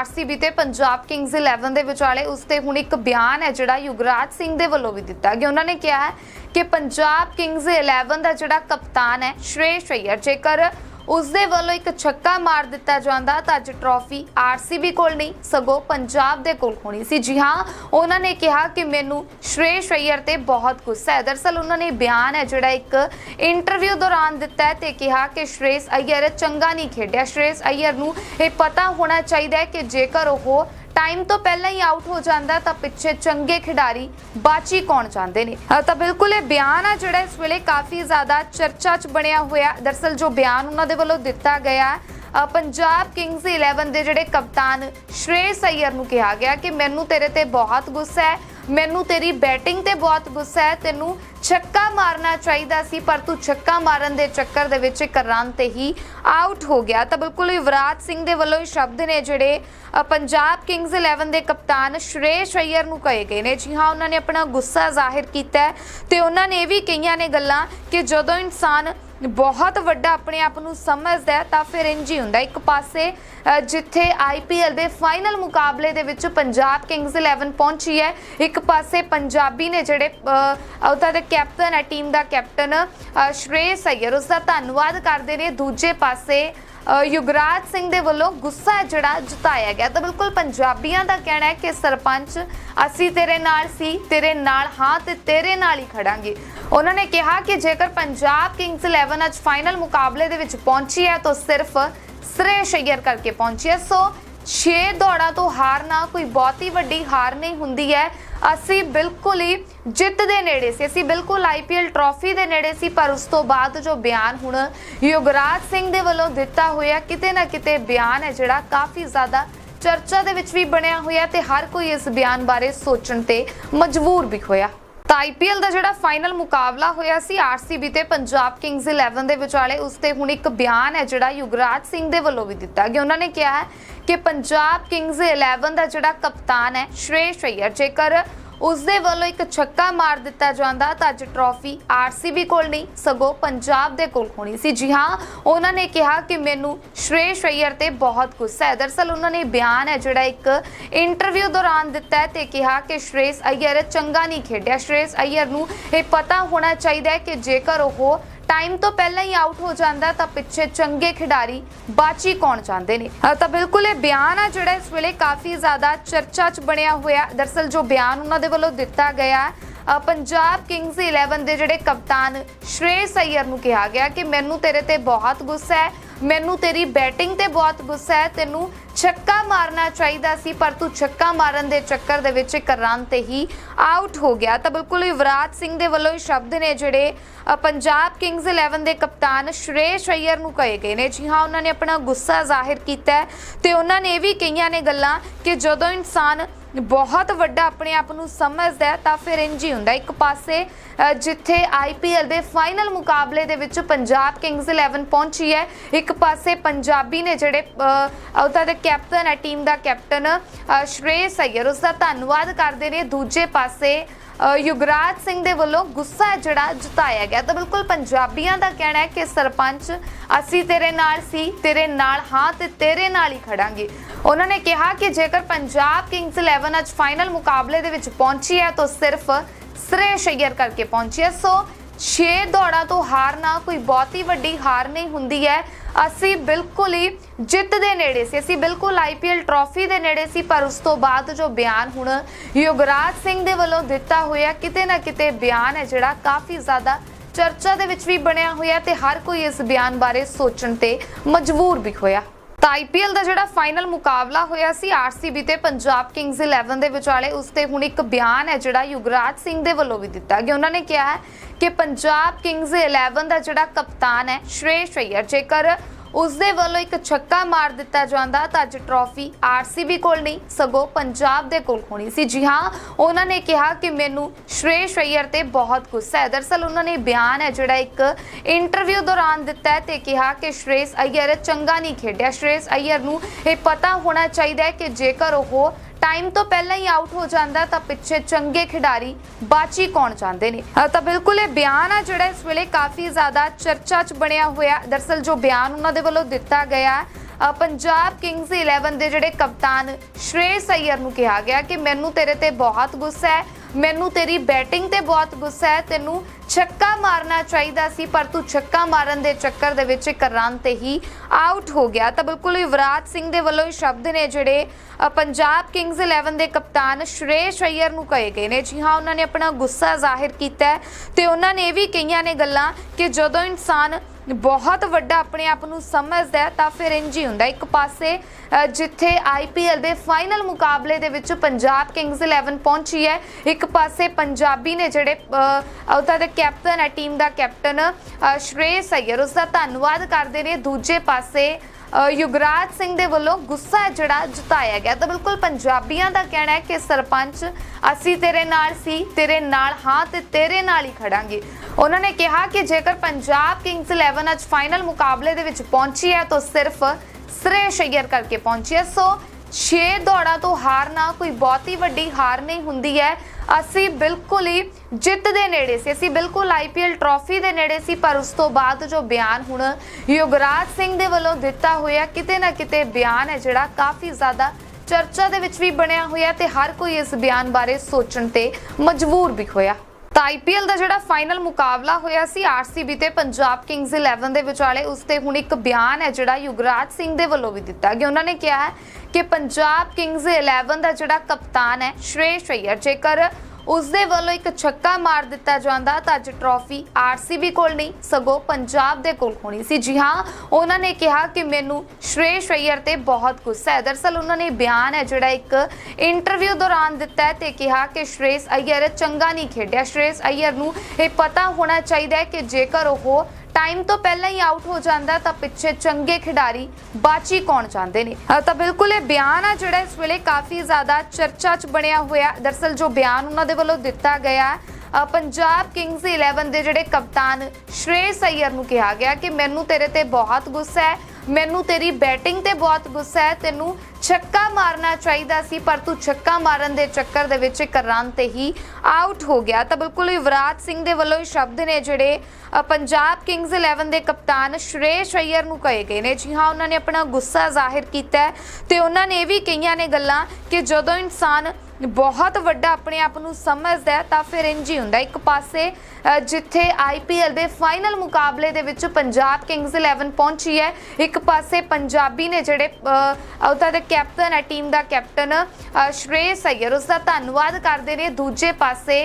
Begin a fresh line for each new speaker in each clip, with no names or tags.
RCB ਤੇ Punjab Kings 11 ਦੇ ਵਿਚਾਲੇ ਉਸ ਤੇ ਹੁਣ ਇੱਕ ਬਿਆਨ ਹੈ ਜਿਹੜਾ ਯੁਗਰਾਜ ਸਿੰਘ ਦੇ ਵੱਲੋਂ ਵੀ ਦਿੱਤਾ ਗਿਆ। ਉਹਨਾਂ ਨੇ ਕਿਹਾ ਹੈ ਕਿ ਪੰਜਾਬ ਕਿੰਗਜ਼ 11 ਦਾ ਜਿਹੜਾ ਕਪਤਾਨ ਹੈ ਸ਼੍ਰੇਸ਼ ਅਯਰ ਜੇਕਰ ਉਸ ਦੇ ਵੱਲੋਂ ਇੱਕ ਛੱਕਾ ਮਾਰ ਦਿੱਤਾ ਜਾਂਦਾ ਤਾਂ ਅੱਜ ਟਰੋਫੀ ਆਰਸੀਬੀ ਕੋਲ ਨਹੀਂ, ਸਗੋਂ ਪੰਜਾਬ ਦੇ ਕੋਲ ਹੋਣੀ ਸੀ। ਜੀ ਹਾਂ, ਉਹਨਾਂ ਨੇ ਕਿਹਾ ਕਿ ਮੈਨੂੰ ਸ਼੍ਰੇਸ਼ ਅਯਰ ਤੇ ਬਹੁਤ ਗੁੱਸਾ ਹੈ। ਦਰਸਲ ਉਹਨਾਂ ਨੇ ਬਿਆਨ ਹੈ ਜਿਹੜਾ ਇੱਕ ਇੰਟਰਵਿਊ ਦੌਰਾਨ ਦਿੱਤਾ ਹੈ ਤੇ ਕਿਹਾ ਕਿ ਸ਼੍ਰੇਸ਼ ਅਯਰ ਚੰਗਾ ਨਹੀਂ ਖੇਡਿਆ। ਸ਼੍ਰੇਸ਼ ਅਯਰ ਨੂੰ ਇਹ ਪਤਾ ਹੋਣਾ ਚਾਹੀਦਾ ਹੈ ਕਿ ਜੇਕਰ ਉਹ ਟਾਈਮ ਤੋਂ ਪਹਿਲਾਂ ਹੀ ਆਊਟ ਹੋ ਜਾਂਦਾ ਤਾਂ ਪਿੱਛੇ ਚੰਗੇ ਖਿਡਾਰੀ ਬਾਚੀ ਕੌਣ ਜਾਂਦੇ ਨੇ। ਤਾਂ ਬਿਲਕੁਲ ਇਹ ਬਿਆਨ ਆ ਜਿਹੜਾ ਇਸ ਵੇਲੇ ਕਾਫੀ ਜ਼ਿਆਦਾ ਚਰਚਾ 'ਚ ਬਣਿਆ ਹੋਇਆ। ਦਰਸਲ ਜੋ ਬਿਆਨ ਉਹਨਾਂ ਦੇ ਵੱਲੋਂ ਦਿੱਤਾ ਗਿਆ ਪੰਜਾਬ ਕਿੰਗਜ਼ 11 ਦੇ ਜਿਹੜੇ ਕਪਤਾਨ ਸ਼੍ਰੇਸ ਅਯਰ ਨੂੰ ਕਿਹਾ ਗਿਆ ਕਿ ਮੈਨੂੰ ਤੇਰੇ ਤੇ ਬਹੁਤ ਗੁੱਸਾ ਹੈ। ਮੈਨੂੰ ਤੇਰੀ ਬੈਟਿੰਗ ਤੇ ਬਹੁਤ ਗੁੱਸਾ ਹੈ, ਤੈਨੂੰ ਛੱਕਾ ਮਾਰਨਾ ਚਾਹੀਦਾ ਸੀ, ਪਰ ਤੂੰ ਛੱਕਾ ਮਾਰਨ ਦੇ ਚੱਕਰ ਦੇ ਵਿੱਚ ਇੱਕ ਰਨ ਤੇ ਹੀ ਆਊਟ ਹੋ ਗਿਆ। ਤਾਂ ਬਿਲਕੁਲ ਯੁਵਰਾਜ ਸਿੰਘ ਦੇ ਵੱਲੋਂ ਇਹ ਸ਼ਬਦ ਨੇ ਜਿਹੜੇ ਪੰਜਾਬ ਕਿੰਗਜ਼ 11 ਦੇ ਕਪਤਾਨ ਸ਼੍ਰੇਸ਼ ਅਯਰ ਨੂੰ ਕਹੇ ਗਏ ਨੇ। ਜੀ ਹਾਂ, ਉਹਨਾਂ ਨੇ ਆਪਣਾ ਗੁੱਸਾ ਜ਼ਾਹਿਰ ਕੀਤਾ ਹੈ ਤੇ ਉਹਨਾਂ ਨੇ ਇਹ ਵੀ ਕਹੀਆਂ ਨੇ ਗੱਲਾਂ ਕਿ ਜਦੋਂ ਇਨਸਾਨ ਬਹੁਤ ਵੱਡਾ ਆਪਣੇ ਆਪ ਨੂੰ ਸਮਝਦਾ ਹੈ ਤਾਂ ਫਿਰ ਇੰਜ ਹੀ ਹੁੰਦਾ ਇੱਕ ਪਾਸੇ ਅ, ਜਿੱਥੇ ਆਈਪੀਐਲ ਦੇ ਫਾਈਨਲ ਮੁਕਾਬਲੇ ਦੇ ਵਿੱਚ ਪੰਜਾਬ ਕਿੰਗਜ਼ 11 ਪਹੁੰਚੀ ਹੈ ਇੱਕ ਪਾਸੇ ਪੰਜਾਬੀ ਨੇ ਜਿਹੜੇ ਅ, ਉਹਦਾ ਦੇ ਕੈਪਟਨ ਹੈ ਟੀਮ ਦਾ ਕੈਪਟਨ ਅ, ਸ਼੍ਰੇਸ ਅਯਰ ਉਸ ਦਾ ਧੰਨਵਾਦ ਕਰਦੇ ਨੇ। ਦੂਜੇ ਪਾਸੇ ਯੁਗਰਾਜ ਸਿੰਘ ਦੇ ਵੱਲੋਂ ਗੁੱਸਾ ਜਿਹੜਾ ਜਤਾਇਆ ਗਿਆ। ਤਾਂ ਬਿਲਕੁਲ ਪੰਜਾਬੀਆਂ ਦਾ ਕਹਿਣਾ ਹੈ ਕਿ ਸਰਪੰਚ, ਅਸੀਂ ਤੇਰੇ ਨਾਲ ਸੀ, ਤੇਰੇ ਨਾਲ ਹਾਂ ਤੇ ਤੇਰੇ ਨਾਲ ਹੀ ਖੜਾਂਗੇ। ਉਹਨਾਂ ਨੇ ਕਿਹਾ ਕਿ ਜੇਕਰ ਪੰਜਾਬ ਕਿੰਗਜ਼ 11 ਅੱਜ ਫਾਈਨਲ ਮੁਕਾਬਲੇ ਦੇ ਵਿੱਚ ਪਹੁੰਚੀ ਹੈ, ਤਾਂ ਸਿਰਫ ਸ੍ਰੇਸ਼ ਅਯਰ ਕਰਕੇ ਪਹੁੰਚੀ ਹੈ। ਸੋ 6 ਦੌੜਾਂ ਤੋਂ ਹਾਰਨਾ ਕੋਈ ਬਹੁਤੀ ਵੱਡੀ ਹਾਰ ਨਹੀਂ ਹੁੰਦੀ ਹੈ। ਅਸੀਂ ਬਿਲਕੁਲ ਹੀ ਜਿੱਤ ਦੇ ਨੇੜੇ ਸੀ। ਅਸੀਂ ਬਿਲਕੁਲ ਆਈਪੀਐਲ ਟਰੋਫੀ ਦੇ ਨੇੜੇ ਸੀ, ਪਰ ਉਸ ਤੋਂ ਬਾਅਦ ਜੋ ਬਿਆਨ ਹੁਣ ਯੁਗਰਾਜ ਸਿੰਘ ਦੇ ਵੱਲੋਂ ਦਿੱਤਾ ਹੋਇਆ, ਕਿਤੇ ਨਾ ਕਿਤੇ ਬਿਆਨ ਹੈ ਜਿਹੜਾ ਕਾਫੀ ਜ਼ਿਆਦਾ ਚਰਚਾ ਦੇ ਵਿੱਚ ਵੀ ਬਣਿਆ ਹੋਇਆ ਤੇ ਹਰ ਕੋਈ ਇਸ ਬਿਆਨ ਬਾਰੇ ਸੋਚਣ ਤੇ ਮਜਬੂਰ ਵੀ ਹੋਇਆ। ਤਾਂ ਆਈਪੀਐਲ ਦਾ ਜਿਹੜਾ ਫਾਈਨਲ ਮੁਕਾਬਲਾ ਹੋਇਆ ਸੀ ਆਰਸੀਬੀ ਤੇ ਪੰਜਾਬ ਕਿੰਗਜ਼ 11 ਦੇ ਵਿਚਾਲੇ, ਉਸ ਤੇ ਹੁਣ ਇੱਕ ਬਿਆਨ ਹੈ ਜਿਹੜਾ ਯੁਗਰਾਜ ਸਿੰਘ ਦੇ ਵੱਲੋਂ ਵੀ ਦਿੱਤਾ ਗਿਆ। ਉਹਨਾਂ ਨੇ ਕਿਹਾ ਹੈ ਕਿ ਪੰਜਾਬ ਕਿੰਗਜ਼ 11 ਦਾ ਜਿਹੜਾ ਕਪਤਾਨ ਹੈ ਸ਼੍ਰੇਸ਼ ਅਯਰ ਜੇਕਰ ਉਸ ਦੇ ਵੱਲੋਂ ਇੱਕ ਛੱਕਾ ਮਾਰ ਦਿੱਤਾ ਜਾਂਦਾ ਤਾਂ ਅੱਜ ਟਰੋਫੀ ਆਰਸੀਬੀ ਕੋਲ ਨਹੀਂ, ਸਗੋਂ ਪੰਜਾਬ ਦੇ ਕੋਲ ਹੋਣੀ ਸੀ। ਜੀ ਹਾਂ, ਉਹਨਾਂ ਨੇ ਕਿਹਾ ਕਿ ਮੈਨੂੰ ਸ਼੍ਰੇਸ਼ ਅਯਰ ਤੇ ਬਹੁਤ ਗੁੱਸਾ ਹੈ। ਦਰਸਲ ਉਹਨਾਂ ਨੇ ਬਿਆਨ ਹੈ ਜਿਹੜਾ ਇੱਕ ਇੰਟਰਵਿਊ ਦੌਰਾਨ ਦਿੱਤਾ ਤੇ ਕਿਹਾ ਕਿ ਸ਼੍ਰੇਸ਼ ਅਯਰ ਚੰਗਾ ਨਹੀਂ ਖੇਡਿਆ। ਸ਼੍ਰੇਸ਼ ਅਯਰ ਨੂੰ ਇਹ ਪਤਾ ਹੋਣਾ ਚਾਹੀਦਾ ਹੈ ਕਿ ਜੇਕਰ ਉਹ ਟਾਈਮ ਤੋਂ ਪਹਿਲਾਂ ਹੀ ਆਊਟ ਹੋ ਜਾਂਦਾ ਤਾਂ ਪਿੱਛੇ ਚੰਗੇ ਖਿਡਾਰੀ ਬਾਚੀ ਕੌਣ ਜਾਂਦੇ ਨੇ? ਤਾਂ ਬਿਲਕੁਲ ਇਹ ਬਿਆਨ ਆ ਜਿਹੜਾ ਇਸ ਵੇਲੇ ਕਾਫੀ ਜ਼ਿਆਦਾ ਚਰਚਾ 'ਚ ਬਣਿਆ ਹੋਇਆ। ਦਰਸਲ ਜੋ ਬਿਆਨ ਉਹਨਾਂ ਦੇ ਵੱਲੋਂ ਦਿੱਤਾ ਗਿਆ ਪੰਜਾਬ ਕਿੰਗਜ਼ 11 ਦੇ ਜਿਹੜੇ ਕਪਤਾਨ ਸ਼੍ਰੇਸ ਅਯਰ ਨੂੰ ਕਿਹਾ ਗਿਆ ਕਿ ਮੈਨੂੰ ਤੇਰੇ ਤੇ ਬਹੁਤ ਗੁੱਸਾ ਹੈ ਮੈਨੂੰ ਤੇਰੀ ਬੈਟਿੰਗ ਤੇ ਬਹੁਤ ਗੁੱਸਾ ਹੈ, ਤੈਨੂੰ ਛੱਕਾ ਮਾਰਨਾ ਚਾਹੀਦਾ ਸੀ, ਪਰ ਤੂੰ ਛੱਕਾ ਮਾਰਨ ਦੇ ਚੱਕਰ ਦੇ ਵਿੱਚ ਇੱਕ ਰਨ ਤੇ ਹੀ ਆਊਟ ਹੋ ਗਿਆ। ਤਾਂ ਬਿਲਕੁਲ ਯੁਵਰਾਜ ਸਿੰਘ ਦੇ ਵੱਲੋਂ ਇਹ ਸ਼ਬਦ ਨੇ ਜਿਹੜੇ ਪੰਜਾਬ ਕਿੰਗਜ਼ 11 ਦੇ ਕਪਤਾਨ ਸ਼੍ਰੇਸ਼ ਅਯਰ ਨੂੰ ਕਹੇ ਗਏ ਨੇ। ਜੀ ਹਾਂ, ਉਹਨਾਂ ਨੇ ਆਪਣਾ ਗੁੱਸਾ ਜ਼ਾਹਿਰ ਕੀਤਾ ਹੈ ਤੇ ਉਹਨਾਂ ਨੇ ਇਹ ਵੀ ਕਹੀਆਂ ਨੇ ਗੱਲਾਂ ਕਿ ਜਦੋਂ ਇਨਸਾਨ ਬਹੁਤ ਵੱਡਾ ਆਪਣੇ ਆਪ ਨੂੰ ਸਮਝਦਾ ਤਾਂ ਫਿਰ ਇੰਜ ਹੀ ਹੁੰਦਾ। ਇੱਕ ਪਾਸੇ ਅ, ਜਿੱਥੇ ਆਈਪੀਐਲ ਦੇ ਫਾਈਨਲ ਮੁਕਾਬਲੇ ਦੇ ਵਿੱਚ ਪੰਜਾਬ ਕਿੰਗਜ਼ 11 ਪਹੁੰਚੀ ਹੈ ਇੱਕ ਪਾਸੇ ਪੰਜਾਬੀ ਨੇ ਜਿਹੜੇ ਅ, ਉਹਦਾ ਦੇ ਕੈਪਟਨ ਹੈ ਟੀਮ ਦਾ ਕੈਪਟਨ ਸ਼੍ਰੇਸ ਅਯਰ ਉਸ ਦਾ ਧੰਨਵਾਦ ਕਰਦੇ ਨੇ। ਦੂਜੇ ਪਾਸੇ ਯੁਗਰਾਜ ਸਿੰਘ ਦੇ ਵੱਲੋਂ ਗੁੱਸਾ ਹੈ ਜਿਹੜਾ ਜਤਾਇਆ ਗਿਆ। ਤਾਂ ਬਿਲਕੁਲ ਪੰਜਾਬੀਆਂ ਦਾ ਕਹਿਣਾ ਹੈ ਕਿ ਸਰਪੰਚ, ਅਸੀਂ ਤੇਰੇ ਨਾਲ ਸੀ, ਤੇਰੇ ਨਾਲ ਹਾਂ ਤੇ ਤੇਰੇ ਨਾਲ ਹੀ ਖੜਾਂਗੇ। ਉਹਨਾਂ ਨੇ ਕਿਹਾ ਕਿ ਜੇਕਰ ਪੰਜਾਬ ਕਿੰਗਜ਼ 11 ਅੱਜ ਫਾਈਨਲ ਮੁਕਾਬਲੇ ਦੇ ਵਿੱਚ ਪਹੁੰਚੀ ਹੈ, ਤਾਂ ਸਿਰਫ ਸ੍ਰੇਸ਼ ਅਯਰ ਕਰਕੇ ਪਹੁੰਚੀ ਹੈ। ਸੋ 6 ਦੌੜਾਂ ਤੋਂ ਹਾਰਨਾ ਕੋਈ ਬਹੁਤੀ ਵੱਡੀ ਹਾਰ ਨਹੀਂ ਹੁੰਦੀ ਹੈ। ਅਸੀਂ ਬਿਲਕੁਲ ਹੀ ਜਿੱਤ ਦੇ ਨੇੜੇ ਸੀ। ਅਸੀਂ ਬਿਲਕੁਲ ਆਈਪੀਐਲ ਟਰੋਫੀ ਦੇ ਨੇੜੇ ਸੀ, ਪਰ ਉਸ ਤੋਂ ਬਾਅਦ ਜੋ ਬਿਆਨ ਹੁਣ ਯੁਗਰਾਜ ਸਿੰਘ ਦੇ ਵੱਲੋਂ ਦਿੱਤਾ ਹੋਇਆ ਕਿਤੇ ਨਾ ਕਿਤੇ ਬਿਆਨ ਹੈ ਜਿਹੜਾ ਕਾਫੀ ਜ਼ਿਆਦਾ ਚਰਚਾ ਦੇ ਵਿੱਚ ਵੀ ਬਣਿਆ ਹੋਇਆ ਤੇ ਹਰ ਕੋਈ ਇਸ ਬਿਆਨ ਬਾਰੇ ਸੋਚਣ ਤੇ ਮਜਬੂਰ ਵੀ ਹੋਇਆ। ਤਾਂ ਆਈਪੀਐਲ ਦਾ ਜਿਹੜਾ ਫਾਈਨਲ ਮੁਕਾਬਲਾ ਹੋਇਆ ਸੀ ਆਰਸੀਬੀ ਤੇ ਪੰਜਾਬ ਕਿੰਗਜ਼ 11 ਦੇ ਵਿਚਾਲੇ, ਉਸ ਤੇ ਹੁਣ ਇੱਕ ਬਿਆਨ ਹੈ ਜਿਹੜਾ ਯੁਗਰਾਜ ਸਿੰਘ ਦੇ ਵੱਲੋਂ ਵੀ ਦਿੱਤਾ ਗਿਆ। ਉਹਨਾਂ ਨੇ ਕਿਹਾ ਹੈ ਕਿ ਪੰਜਾਬ ਕਿੰਗਜ਼ 11 ਦਾ ਜਿਹੜਾ ਕਪਤਾਨ ਹੈ ਸ਼੍ਰੇਸ਼ ਅਯਰ ਜੇਕਰ ਉਸ ਦੇ ਵੱਲੋਂ ਇੱਕ ਛੱਕਾ ਮਾਰ ਦਿੱਤਾ ਜਾਂਦਾ ਤਾਂ ਅੱਜ ਟਰੋਫੀ ਆਰਸੀਬੀ ਕੋਲ ਨਹੀਂ, ਸਗੋਂ ਪੰਜਾਬ ਦੇ ਕੋਲ ਹੋਣੀ ਸੀ। ਜੀ ਹਾਂ, ਉਹਨਾਂ ਨੇ ਕਿਹਾ ਕਿ ਮੈਨੂੰ ਸ਼੍ਰੇਸ਼ ਅਯਰ ਤੇ ਬਹੁਤ ਗੁੱਸਾ ਹੈ। ਦਰਸਲ ਉਹਨਾਂ ਨੇ ਬਿਆਨ ਹੈ ਜਿਹੜਾ ਇੱਕ ਇੰਟਰਵਿਊ ਦੌਰਾਨ ਦਿੱਤਾ ਹੈ ਤੇ ਕਿਹਾ ਕਿ ਸ਼੍ਰੇਸ਼ ਅਯਰ ਚੰਗਾ ਨਹੀਂ ਖੇਡਿਆ। ਸ਼੍ਰੇਸ਼ ਅਯਰ ਨੂੰ ਇਹ ਪਤਾ ਹੋਣਾ ਚਾਹੀਦਾ ਹੈ ਕਿ ਜੇਕਰ ਉਹ ਟਾਈਮ ਤੋਂ ਪਹਿਲਾਂ ਹੀ ਆਊਟ ਹੋ ਜਾਂਦਾ ਤਾਂ ਪਿੱਛੇ ਚੰਗੇ ਖਿਡਾਰੀ ਬਾਚੀ ਕੌਣ ਜਾਂਦੇ ਨੇ। ਤਾਂ ਬਿਲਕੁਲ ਇਹ ਬਿਆਨ ਆ ਜਿਹੜਾ ਇਸ ਵੇਲੇ ਕਾਫੀ ਜ਼ਿਆਦਾ ਚਰਚਾ 'ਚ ਬਣਿਆ ਹੋਇਆ। ਦਰਸਲ ਜੋ ਬਿਆਨ ਉਹਨਾਂ ਦੇ ਵੱਲੋਂ ਦਿੱਤਾ ਗਿਆ ਪੰਜਾਬ ਕਿੰਗਸ 11 ਦੇ ਜਿਹੜੇ ਕਪਤਾਨ ਸ਼੍ਰੇਸ ਅਈਅਰ ਨੂੰ ਕਿਹਾ ਗਿਆ ਕਿ ਮੈਨੂੰ ਤੇਰੇ ਤੇ ਬਹੁਤ ਗੁੱਸਾ ਹੈ ਮੈਨੂੰ ਤੇਰੀ ਬੈਟਿੰਗ ਤੇ ਬਹੁਤ ਗੁੱਸਾ ਹੈ, ਤੈਨੂੰ ਛੱਕਾ ਮਾਰਨਾ ਚਾਹੀਦਾ ਸੀ, ਪਰ ਤੂੰ ਛੱਕਾ ਮਾਰਨ ਦੇ ਚੱਕਰ ਦੇ ਵਿੱਚ ਇੱਕ ਰਨ ਤੇ ਹੀ ਆਊਟ ਹੋ ਗਿਆ। ਤਾਂ ਬਿਲਕੁਲ ਯੁਵਰਾਜ ਸਿੰਘ ਦੇ ਵੱਲੋਂ ਹੀ ਸ਼ਬਦ ਨੇ ਜਿਹੜੇ ਪੰਜਾਬ ਕਿੰਗਸ 11 ਦੇ ਕਪਤਾਨ ਸ਼੍ਰੇਸ਼ ਅਈਅਰ ਨੂੰ ਕਹੇ ਗਏ ਨੇ। ਜੀ ਹਾਂ, ਉਹਨਾਂ ਨੇ ਆਪਣਾ ਗੁੱਸਾ ਜ਼ਾਹਿਰ ਕੀਤਾ ਹੈ ਤੇ ਉਹਨਾਂ ਨੇ ਇਹ ਵੀ ਕਹੀਆਂ ਨੇ ਗੱਲਾਂ ਕਿ ਜਦੋਂ ਇਨਸਾਨ ਬਹੁਤ ਵੱਡਾ ਆਪਣੇ ਆਪ ਨੂੰ ਸਮਝਦਾ ਤਾਂ ਫਿਰ ਇੰਜ ਹੀ ਹੁੰਦਾ। ਇੱਕ ਪਾਸੇ ਜਿੱਥੇ ਆਈਪੀਐਲ ਦੇ ਫਾਈਨਲ ਮੁਕਾਬਲੇ ਦੇ ਵਿੱਚ ਪੰਜਾਬ ਕਿੰਗਸ 11 ਪਹੁੰਚੀ ਹੈ। ਇੱਕ ਪਾਸੇ ਪੰਜਾਬੀ ਨੇ ਜਿਹੜੇ ਅ, ਉਹਦਾ ਦੇ ਕੈਪਟਨ ਹੈ ਟੀਮ ਦਾ ਕੈਪਟਨ ਸ਼੍ਰੇਸ ਅਈਅਰ। ਉਸ ਦਾ ਧੰਨਵਾਦ ਕਰਦੇ ਨੇ। ਦੂਜੇ ਪਾਸੇ ਯੁਗਰਾਜ ਸਿੰਘ ਦੇ ਵੱਲੋਂ ਗੁੱਸਾ ਹੈ ਜਿਹੜਾ ਜਤਾਇਆ ਗਿਆ। ਤਾਂ ਬਿਲਕੁਲ ਪੰਜਾਬੀਆਂ ਦਾ ਕਹਿਣਾ ਹੈ ਕਿ ਸਰਪੰਚ ਅਸੀਂ ਤੇਰੇ ਨਾਲ ਸੀ ਤੇਰੇ ਨਾਲ ਹਾਂ ਤੇ ਤੇਰੇ ਨਾਲ ਹੀ ਖੜਾਂਗੇ। ਉਹਨਾਂ ਨੇ ਕਿਹਾ ਕਿ ਜੇਕਰ ਪੰਜਾਬ ਕਿੰਗਸ 11 ਅੱਜ ਫਾਈਨਲ ਮੁਕਾਬਲੇ ਦੇ ਵਿੱਚ ਪਹੁੰਚੀ ਹੈ ਤਾਂ ਸਿਰਫ ਸ੍ਰੇਸ਼ ਅਈਅਰ ਕਰਕੇ ਪਹੁੰਚੀ ਹੈ। ਸੋ 6 ਦੌੜਾਂ ਤੋਂ ਹਾਰਨਾ ਕੋਈ ਬਹੁਤੀ ਵੱਡੀ ਹਾਰ ਨਹੀਂ ਹੁੰਦੀ ਹੈ। ਅਸੀਂ ਬਿਲਕੁਲ ਹੀ ਜਿੱਤ ਦੇ ਨੇੜੇ ਸੀ। ਅਸੀਂ ਬਿਲਕੁਲ ਆਈਪੀਐਲ ਟਰੋਫੀ ਦੇ ਨੇੜੇ ਸੀ, ਪਰ ਉਸ ਤੋਂ ਬਾਅਦ ਜੋ ਬਿਆਨ ਹੁਣ ਯੁਗਰਾਜ ਸਿੰਘ ਦੇ ਵੱਲੋਂ ਦਿੱਤਾ ਹੋਇਆ, ਕਿਤੇ ਨਾ ਕਿਤੇ ਬਿਆਨ ਹੈ ਜਿਹੜਾ ਕਾਫੀ ਜ਼ਿਆਦਾ ਚਰਚਾ ਦੇ ਵਿੱਚ ਵੀ ਬਣਿਆ ਹੋਇਆ ਤੇ ਹਰ ਕੋਈ ਇਸ ਬਿਆਨ ਬਾਰੇ ਸੋਚਣ ਤੇ ਮਜਬੂਰ ਵੀ ਹੋਇਆ। ਤਾਂ ਆਈਪੀਐਲ ਦਾ ਜਿਹੜਾ ਫਾਈਨਲ ਮੁਕਾਬਲਾ ਹੋਇਆ ਸੀ, ਆਰਸੀਬੀ ਤੇ ਪੰਜਾਬ ਕਿੰਗਸ 11 ਦੇ ਵਿਚਾਲੇ, ਉਸ ਤੇ ਹੁਣ ਇੱਕ ਬਿਆਨ ਹੈ ਜਿਹੜਾ ਯੁਗਰਾਜ ਸਿੰਘ ਦੇ ਵੱਲੋਂ ਵੀ ਦਿੱਤਾ ਗਿਆ ਉਹਨਾਂ ਨੇ ਕਿਹਾ ਹੈ ਕਿ ਪੰਜਾਬ ਕਿੰਗਸ 11 ਦਾ ਜਿਹੜਾ ਕਪਤਾਨ ਹੈ, ਸ਼੍ਰੇਸ਼ ਅਈਅਰ ਜੇਕਰ ਉਸ ਦੇ ਵੱਲੋਂ ਇੱਕ ਛੱਕਾ ਮਾਰ ਦਿੱਤਾ ਜਾਂਦਾ ਤਾਂ ਅੱਜ ਟਰੋਫੀ ਆਰਸੀਬੀ ਕੋਲ ਨਹੀਂ, ਸਗੋਂ ਪੰਜਾਬ ਦੇ ਕੋਲ ਹੋਣੀ ਸੀ। ਜੀ ਹਾਂ, ਉਹਨਾਂ ਨੇ ਕਿਹਾ ਕਿ ਮੈਨੂੰ ਸ਼੍ਰੇਸ਼ ਅਈਅਰ ਤੇ ਬਹੁਤ ਗੁੱਸਾ ਹੈ। ਦਰਸਲ ਉਹਨਾਂ ਨੇ ਬਿਆਨ ਹੈ ਜਿਹੜਾ ਇੱਕ ਇੰਟਰਵਿਊ ਦੌਰਾਨ ਦਿੱਤਾ ਹੈ ਤੇ ਕਿਹਾ ਕਿ ਸ਼੍ਰੇਸ਼ ਅਈਅਰ ਚੰਗਾ ਨਹੀਂ ਖੇਡਿਆ। ਸ਼੍ਰੇਸ਼ ਅਈਅਰ ਨੂੰ ਇਹ ਪਤਾ ਹੋਣਾ ਚਾਹੀਦਾ ਹੈ ਕਿ ਜੇਕਰ ਉਹ ਟਾਈਮ ਤੋਂ ਪਹਿਲਾਂ ਹੀ ਆਊਟ ਹੋ ਜਾਂਦਾ ਤਾਂ ਪਿੱਛੇ ਚੰਗੇ ਖਿਡਾਰੀ ਬਾਚੀ ਕੌਣ ਚਾਹੁੰਦੇ ਨੇ। ਤਾਂ ਬਿਲਕੁਲ ਇਹ ਬਿਆਨ ਆ ਜਿਹੜਾ ਇਸ ਵੇਲੇ ਕਾਫੀ ਜ਼ਿਆਦਾ ਚਰਚਾ 'ਚ ਬਣਿਆ ਹੋਇਆ। ਦਰਸਲ ਜੋ ਬਿਆਨ ਉਹਨਾਂ ਦੇ ਵੱਲੋਂ ਦਿੱਤਾ ਗਿਆ ਪੰਜਾਬ ਕਿੰਗਸ 11 ਦੇ ਜਿਹੜੇ ਕਪਤਾਨ ਸ਼੍ਰੇਸ ਅਈਅਰ ਨੂੰ ਕਿਹਾ ਗਿਆ ਕਿ ਮੈਨੂੰ ਤੇਰੇ ਤੇ ਬਹੁਤ ਗੁੱਸਾ ਹੈ। ਮੈਨੂੰ ਤੇਰੀ ਬੈਟਿੰਗ ਤੇ ਬਹੁਤ ਗੁੱਸਾ ਹੈ, ਤੈਨੂੰ ਛੱਕਾ ਮਾਰਨਾ ਚਾਹੀਦਾ ਸੀ, ਪਰ ਤੂੰ ਛੱਕਾ ਮਾਰਨ ਦੇ ਚੱਕਰ ਦੇ ਵਿੱਚ ਇੱਕ ਰਨ ਤੇ ਹੀ ਆਊਟ ਹੋ ਗਿਆ। ਤਾਂ ਬਿਲਕੁਲ ਯੁਵਰਾਜ ਸਿੰਘ ਦੇ ਵੱਲੋਂ ਇਹ ਸ਼ਬਦ ਨੇ ਜਿਹੜੇ ਪੰਜਾਬ ਕਿੰਗਸ 11 ਦੇ ਕਪਤਾਨ ਸ਼੍ਰੇਸ਼ ਅਈਅਰ ਨੂੰ ਕਹੇ ਗਏ ਨੇ। ਜੀ ਹਾਂ, ਉਹਨਾਂ ਨੇ ਆਪਣਾ ਗੁੱਸਾ ਜ਼ਾਹਿਰ ਕੀਤਾ ਹੈ ਤੇ ਉਹਨਾਂ ਨੇ ਇਹ ਵੀ ਕਹੀਆਂ ਨੇ ਗੱਲਾਂ ਕਿ ਜਦੋਂ ਇਨਸਾਨ ਬਹੁਤ ਵੱਡਾ ਆਪਣੇ ਆਪ ਨੂੰ ਸਮਝਦਾ ਹੈ ਤਾਂ ਫਿਰ ਇੰਜ ਹੀ ਹੁੰਦਾ ਇੱਕ ਪਾਸੇ ਅ, ਜਿੱਥੇ ਆਈਪੀਐਲ ਦੇ ਫਾਈਨਲ ਮੁਕਾਬਲੇ ਦੇ ਵਿੱਚ ਪੰਜਾਬ ਕਿੰਗਸ 11 ਪਹੁੰਚੀ ਹੈ ਇੱਕ ਪਾਸੇ ਪੰਜਾਬੀ ਨੇ ਜਿਹੜੇ ਅ, ਉਹਦਾ ਦੇ ਕੈਪਟਨ ਹੈ ਟੀਮ ਦਾ ਕੈਪਟਨ ਅ, ਸ਼੍ਰੇਸ ਅਈਅਰ ਉਸ ਦਾ ਧੰਨਵਾਦ ਕਰਦੇ ਨੇ। ਦੂਜੇ ਪਾਸੇ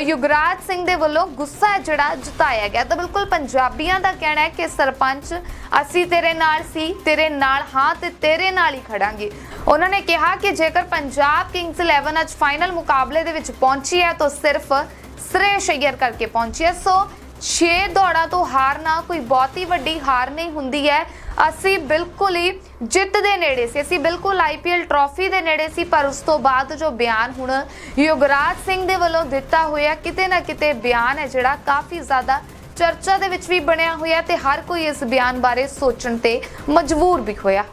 ਯੁਗਰਾਜ ਸਿੰਘ ਦੇ ਵੱਲੋਂ ਗੁੱਸਾ ਹੈ ਜਿਹੜਾ ਜਤਾਇਆ ਗਿਆ। ਤਾਂ ਬਿਲਕੁਲ ਪੰਜਾਬੀਆਂ ਦਾ ਕਹਿਣਾ ਹੈ ਕਿ ਸਰਪੰਚ, ਅਸੀਂ ਤੇਰੇ ਨਾਲ ਸੀ, ਤੇਰੇ ਨਾਲ ਹਾਂ ਤੇ ਤੇਰੇ ਨਾਲ ਹੀ ਖੜਾਂਗੇ। ਉਹਨਾਂ ਨੇ ਕਿਹਾ ਕਿ ਜੇਕਰ ਪੰਜਾਬ ਕਿੰਗਸ 11 ਅੱਜ ਫਾਈਨਲ ਮੁਕਾਬਲੇ ਦੇ ਵਿੱਚ ਪਹੁੰਚੀ ਹੈ, ਤਾਂ ਸਿਰਫ ਸ੍ਰੇਸ਼ ਅਈਅਰ ਕਰਕੇ ਪਹੁੰਚੀ ਹੈ। ਸੋ 6 ਦੌੜਾਂ ਤੋਂ ਹਾਰਨਾ ਕੋਈ ਬਹੁਤੀ ਵੱਡੀ ਹਾਰ ਨਹੀਂ ਹੁੰਦੀ ਹੈ। ਅਸੀਂ ਬਿਲਕੁਲ ਹੀ ਜਿੱਤ ਦੇ ਨੇੜੇ ਸੀ। ਅਸੀਂ ਬਿਲਕੁਲ ਆਈਪੀਐਲ ਟਰੋਫੀ ਦੇ ਨੇੜੇ ਸੀ, ਪਰ ਉਸ ਤੋਂ ਬਾਅਦ ਜੋ ਬਿਆਨ ਹੁਣ ਯੁਗਰਾਜ ਸਿੰਘ ਦੇ ਵੱਲੋਂ ਦਿੱਤਾ ਹੋਇਆ ਕਿਤੇ ਨਾ ਕਿਤੇ ਬਿਆਨ ਹੈ, ਜਿਹੜਾ ਕਾਫੀ ਜ਼ਿਆਦਾ ਚਰਚਾ ਦੇ ਵਿੱਚ ਵੀ ਬਣਿਆ ਹੋਇਆ ਤੇ ਹਰ ਕੋਈ ਇਸ ਬਿਆਨ ਬਾਰੇ ਸੋਚਣ ਤੇ ਮਜਬੂਰ ਵੀ ਹੋਇਆ।